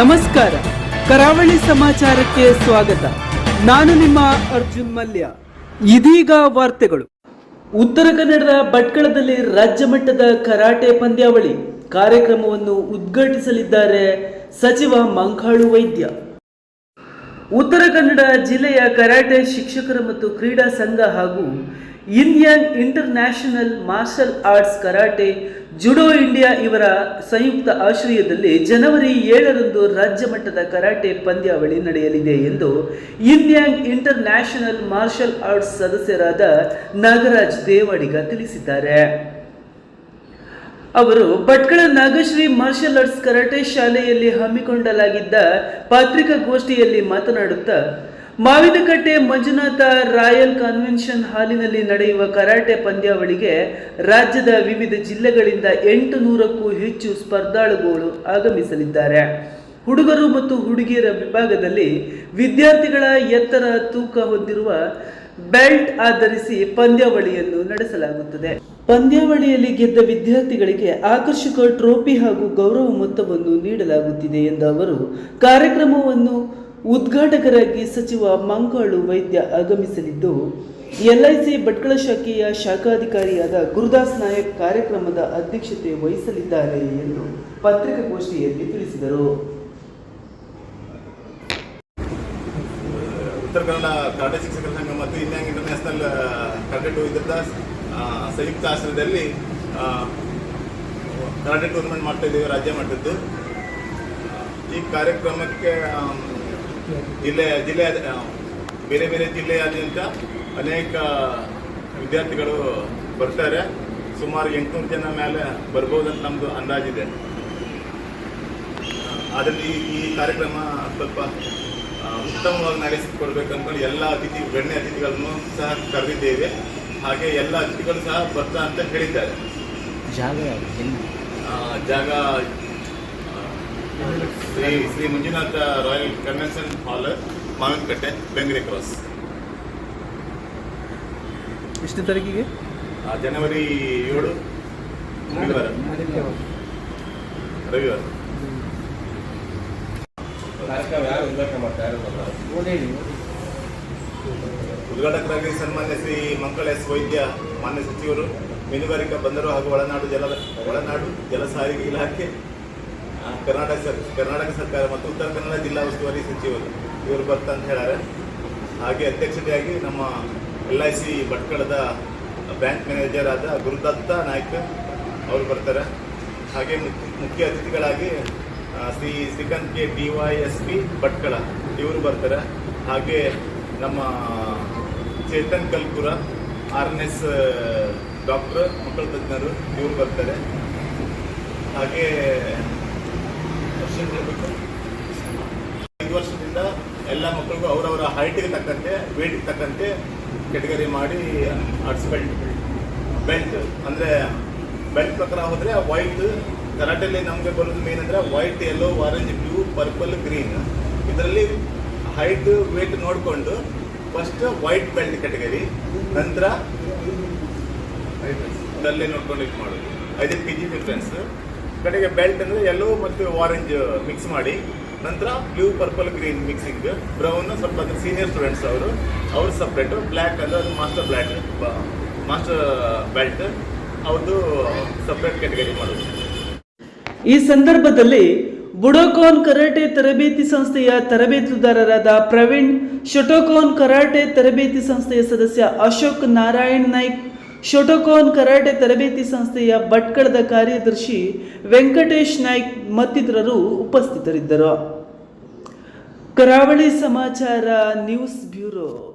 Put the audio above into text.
ನಮಸ್ಕಾರ. ಕರಾವಳಿ ಸಮಾಚಾರಕ್ಕೆ ಸ್ವಾಗತ. ನಾನು ನಿಮ್ಮ ಅರ್ಜುನ್ ಮಲ್ಯ. ಇದೀಗ ವಾರ್ತೆಗಳು. ಉತ್ತರ ಕನ್ನಡದ ಭಟ್ಕಳದಲ್ಲಿ ರಾಜ್ಯ ಮಟ್ಟದ ಕರಾಟೆ ಪಂದ್ಯಾವಳಿ ಕಾರ್ಯಕ್ರಮವನ್ನು ಉದ್ಘಾಟಿಸಲಿದ್ದಾರೆ ಸಚಿವ ಮಂಕಾಳು ವೈದ್ಯ. ಉತ್ತರ ಕನ್ನಡ ಜಿಲ್ಲೆಯ ಕರಾಟೆ ಶಿಕ್ಷಕರ ಮತ್ತು ಕ್ರೀಡಾ ಸಂಘ ಹಾಗೂ Indian international martial arts karate judo India ಇವರ ಸಂಯುಕ್ತ ಆಶ್ರಯದಲ್ಲಿ ಜನವರಿ ಏಳರಂದು ರಾಜ್ಯ ಮಟ್ಟದ ಕರಾಟೆ ಪಂದ್ಯಾವಳಿ ನಡೆಯಲಿದೆ ಎಂದು ಇಂಡಿಯಾಂಗ್ ಇಂಟರ್ ನ್ಯಾಷನಲ್ ಮಾರ್ಷಲ್ ಆರ್ಟ್ಸ್ ಸದಸ್ಯರಾದ ನಾಗರಾಜ್ ದೇವಾಡಿಗ ತಿಳಿಸಿದ್ದಾರೆ. ಅವರು, Bhatkal Nagashree martial arts karate ಶಾಲೆಯಲ್ಲಿ ಹಮ್ಮಿಕೊಂಡಲಾಗಿದ್ದ ಪತ್ರಿಕಾಗೋಷ್ಠಿಯಲ್ಲಿ ಮಾತನಾಡುತ್ತಾ ಮಾವಿನಕಟ್ಟೆ ಮಂಜುನಾಥ ರಾಯಲ್ ಕನ್ವೆನ್ಷನ್ ಹಾಲಿನಲ್ಲಿ ನಡೆಯುವ ಕರಾಟೆ ಪಂದ್ಯಾವಳಿಗೆ ರಾಜ್ಯದ ವಿವಿಧ ಜಿಲ್ಲೆಗಳಿಂದ ಎಂಟು ನೂರಕ್ಕೂ ಹೆಚ್ಚು ಸ್ಪರ್ಧಾಳುಗಳು ಆಗಮಿಸಲಿದ್ದಾರೆ. ಹುಡುಗರು ಮತ್ತು ಹುಡುಗಿಯರ ವಿಭಾಗದಲ್ಲಿ ವಿದ್ಯಾರ್ಥಿಗಳ ಎತ್ತರ ತೂಕ ಹೊಂದಿರುವ ಬೆಲ್ಟ್ ಆಧರಿಸಿ ಪಂದ್ಯಾವಳಿಯನ್ನು ನಡೆಸಲಾಗುತ್ತದೆ. ಪಂದ್ಯಾವಳಿಯಲ್ಲಿ ಗೆದ್ದ ವಿದ್ಯಾರ್ಥಿಗಳಿಗೆ ಆಕರ್ಷಕ ಟ್ರೋಫಿ ಹಾಗೂ ಗೌರವ ಮೊತ್ತವನ್ನು ನೀಡಲಾಗುತ್ತಿದೆ ಎಂದ ಅವರು, ಕಾರ್ಯಕ್ರಮವನ್ನು ಉದ್ಘಾಟಕರಾಗಿ ಸಚಿವ ಮಂಕಾಳು ವೈದ್ಯ ಆಗಮಿಸಲಿದ್ದು, ಎಲ್ಐಸಿ ಭಟ್ಕಳ ಶಾಖೆಯ ಶಾಖಾಧಿಕಾರಿಯಾದ ಗುರುದಾಸ್ ನಾಯಕ್ ಕಾರ್ಯಕ್ರಮದ ಅಧ್ಯಕ್ಷತೆ ವಹಿಸಲಿದ್ದಾರೆ ಎಂದು ಪತ್ರಿಕಾಗೋಷ್ಠಿಯಲ್ಲಿ ತಿಳಿಸಿದರು. ಉತ್ತರ ಕನ್ನಡ ಕರಾಟೆ ಶಿಕ್ಷಕರ ಸಂಘ ಮತ್ತು ಇನ್ಯಾಂಗ್ ಇಂಟರ್ನ್ಯಾಷನಲ್ ಕರಾಟೆ ಟೂ ಸಂಯುಕ್ತ ಆಶ್ರಯದಲ್ಲಿ ಕರಾಟೆ ಟೂರ್ನಮೆಂಟ್ ಮಾಡ್ತಾ ಇದ್ದೇವೆ, ರಾಜ್ಯ ಮಟ್ಟದ್ದು. ಈ ಕಾರ್ಯಕ್ರಮಕ್ಕೆ ಆ, ಜಿಲ್ಲೆ ಜಿಲ್ಲೆ ಬೇರೆ ಬೇರೆ ಜಿಲ್ಲೆಯಾದ್ಯಂತ ಅನೇಕ ವಿದ್ಯಾರ್ಥಿಗಳು ಬರ್ತಾರೆ. ಸುಮಾರು ಎಂಟುನೂರು ಜನ ಮೇಲೆ ಬರ್ಬೋದಂತ ನಮ್ಮದು ಅಂದಾಜಿದೆ. ಅದರಲ್ಲಿ ಈ- ಕಾರ್ಯಕ್ರಮ ಸ್ವಲ್ಪ ಉತ್ತಮವಾಗಿ ನಡೆಸಿಕೊಡ್ಬೇಕು ಅಂದ್ಕೊಂಡು ಎಲ್ಲ ಅತಿಥಿ ಗಣ್ಯ ಅತಿಥಿಗಳನ್ನು ಸಹ ಕರೆದಿದ್ದೇವೆ. ಹಾಗೆ ಎಲ್ಲ ಅತಿಥಿಗಳು ಸಹ ಬರ್ತಾ ಅಂತ ಹೇಳಿದ್ದಾರೆ. ಜಾಗ ಜಾಗ Shri Shri Manjunatha royal convention hall Mavinakatte Bengare cross. ಎಷ್ಟು ತಾರೀಕಿಗೆ? ಆ, ಜನವರಿ ಏಳು ರವಿವಾರ. ರವಿವಾರ ಉದ್ಘಾಟಕರಾಗಿ ಸನ್ಮಾನ್ಯ ಶ್ರೀ ಮಂಕಳ ಎಸ್ ವೈದ್ಯ ಮಾನ್ಯ ಸಚಿವರು ಮೀನುಗಾರಿಕಾ ಬಂದರು ಹಾಗೂ ಒಳನಾಡು ಜಲ ಒಳನಾಡು ಜಲ ಸಾರಿಗೆ ಇಲಾಖೆ ಕರ್ನಾಟಕ ಸರ್, ಕರ್ನಾಟಕ ಸರ್ಕಾರ ಮತ್ತು ಉತ್ತರ ಕನ್ನಡ ಜಿಲ್ಲಾ ಉಸ್ತುವಾರಿ ಸಚಿವರು ಇವರು ಬರ್ತಾ ಅಂತ ಹೇಳಾರೆ ಹಾಗೆ ಅಧ್ಯಕ್ಷತೆಯಾಗಿ ನಮ್ಮ ಎಲ್ ಐ ಸಿ ಭಟ್ಕಳದ ಬ್ಯಾಂಕ್ ಮ್ಯಾನೇಜರ್ ಆದ ಗುರುದತ್ತ ನಾಯ್ಕ ಅವರು ಬರ್ತಾರೆ. ಹಾಗೆ ಮುಖ್ಯ- ಮುಖ್ಯ ಅತಿಥಿಗಳಾಗಿ Shri Srikanth K D Y S P Bhatkal ಇವರು ಬರ್ತಾರೆ. ಹಾಗೆ ನಮ್ಮ Chetan Kalpura, R N S doctor, ಮಕ್ಕಳ ತಜ್ಞರು ಇವರು ಬರ್ತಾರೆ. ಹಾಗೆ ಹೇಳ್ಬೇಕು. ಐದು ವರ್ಷದಿಂದ ಎಲ್ಲ ಮಕ್ಕಳಿಗೂ ಅವರವರ ಹೈಟಿಗೆ ತಕ್ಕಂತೆ ವೇಟಿಗೆ ತಕ್ಕಂತೆ ಕೆಟಗರಿ ಮಾಡಿ ಆರ್ಟ್ಸ್ ಬೆಲ್ಟ್ ಬೆಲ್ಟ್ ಅಂದರೆ ಬೆಲ್ಟ್ ಪ್ರಕಾರ ಹೋದರೆ ವೈಟ್ ಕರಾಟೆಯಲ್ಲಿ ನಮಗೆ ಬರೋದು ಮೇನ್ ಅಂದರೆ white yellow orange blue purple green ಇದರಲ್ಲಿ ಹೈಟ್ ವೇಟ್ ನೋಡಿಕೊಂಡು ಫಸ್ಟ್ ವೈಟ್ ಬೆಲ್ಟ್ ಕೆಟಗರಿ ನಂತರ ಇದರಲ್ಲೇ ನೋಡ್ಕೊಂಡು ಇದು ಮಾಡೋದು. ಐದು ಕೆ ಜಿ ಡಿಫ್ರೆನ್ಸ್ ಕಡೆಗೆ ಬೆಲ್ಟ್ ಅಂದರೆ ಯೆಲ್ಲೋ ಮತ್ತು ಆರೆಂಜ್ ಮಿಕ್ಸ್ ಮಾಡಿ. ನಂತರ blue purple green mixing brown ಸ್ವಲ್ಪ ಅದು ಸೀನಿಯರ್ ಸ್ಟೂಡೆಂಟ್ಸ್ ಅವರು. ಅವ್ರ ಸಪ್ರೇಟು ಬ್ಲ್ಯಾಕ್ ಅಂದ್ರೆ ಅದು ಮಾಸ್ಟರ್ ಬ್ಲ್ಯಾಕ್ ಮಾಸ್ಟರ್ ಬೆಲ್ಟ್ ಅವ್ರದ್ದು ಸಪ್ರೇಟ್ ಕ್ಯಾಟಗರಿ ಮಾಡೋದು. ಈ ಸಂದರ್ಭದಲ್ಲಿ ಬುಡೋಕೋನ್ ಕರಾಟೆ ತರಬೇತಿ ಸಂಸ್ಥೆಯ ತರಬೇತುದಾರರಾದ ಪ್ರವೀಣ್, ಶೊಟೋಕೋನ್ ಕರಾಟೆ ತರಬೇತಿ ಸಂಸ್ಥೆಯ ಸದಸ್ಯ ಅಶೋಕ್ ನಾರಾಯಣ್ ನಾಯ್ಕ್ ಶೊಟೋಕಾನ್ ಕರಾಟೆ ತರಬೇತಿ ಸಂಸ್ಥೆಯ ಭಟ್ಕಳದ ಕಾರ್ಯದರ್ಶಿ ವೆಂಕಟೇಶ್ ನಾಯ್ಕ್ ಮತ್ತಿತರರು ಉಪಸ್ಥಿತರಿದ್ದರು. ಕರಾವಳಿ ಸಮಾಚಾರ ನ್ಯೂಸ್ ಬ್ಯೂರೋ.